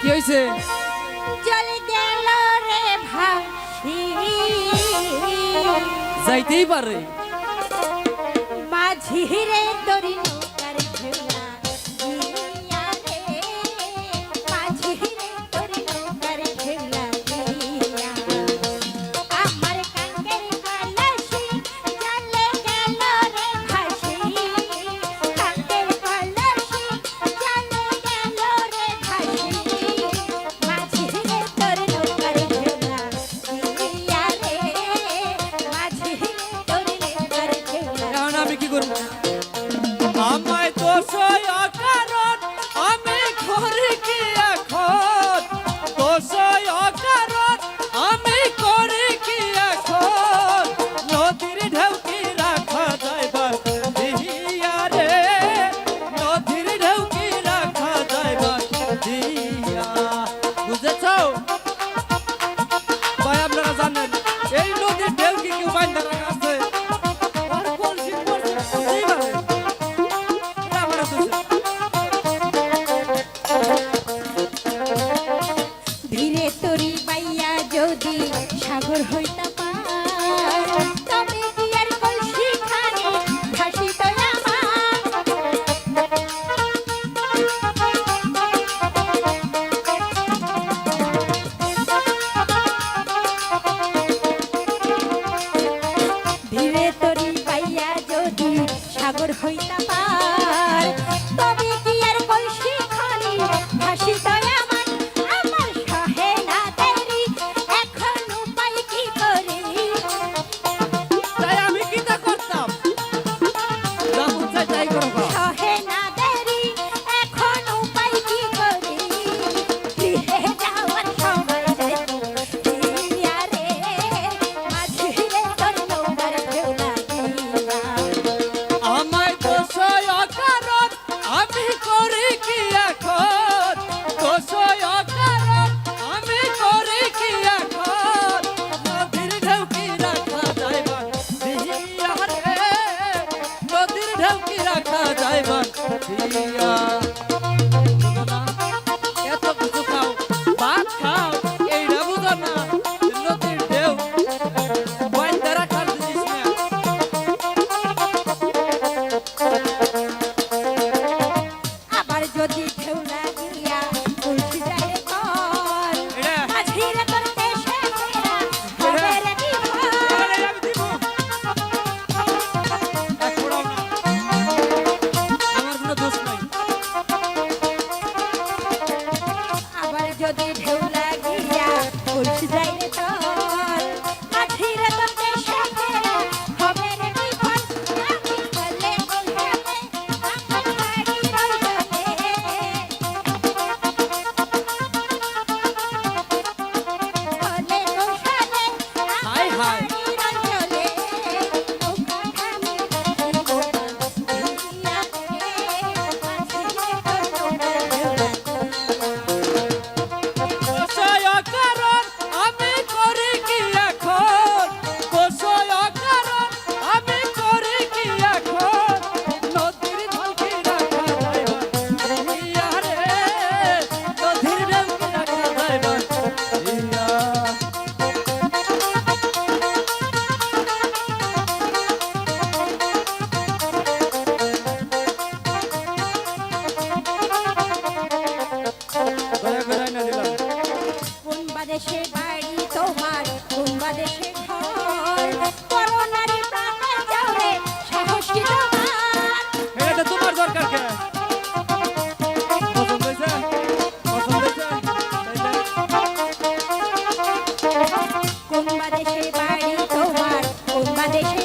কি হয়েছে যাইতেই পারে। মাঝিরে দড়ি Yaşa yaşa ধীরে তরি পাইয়া যদি সাগর হইতা Oh. Kardeşler.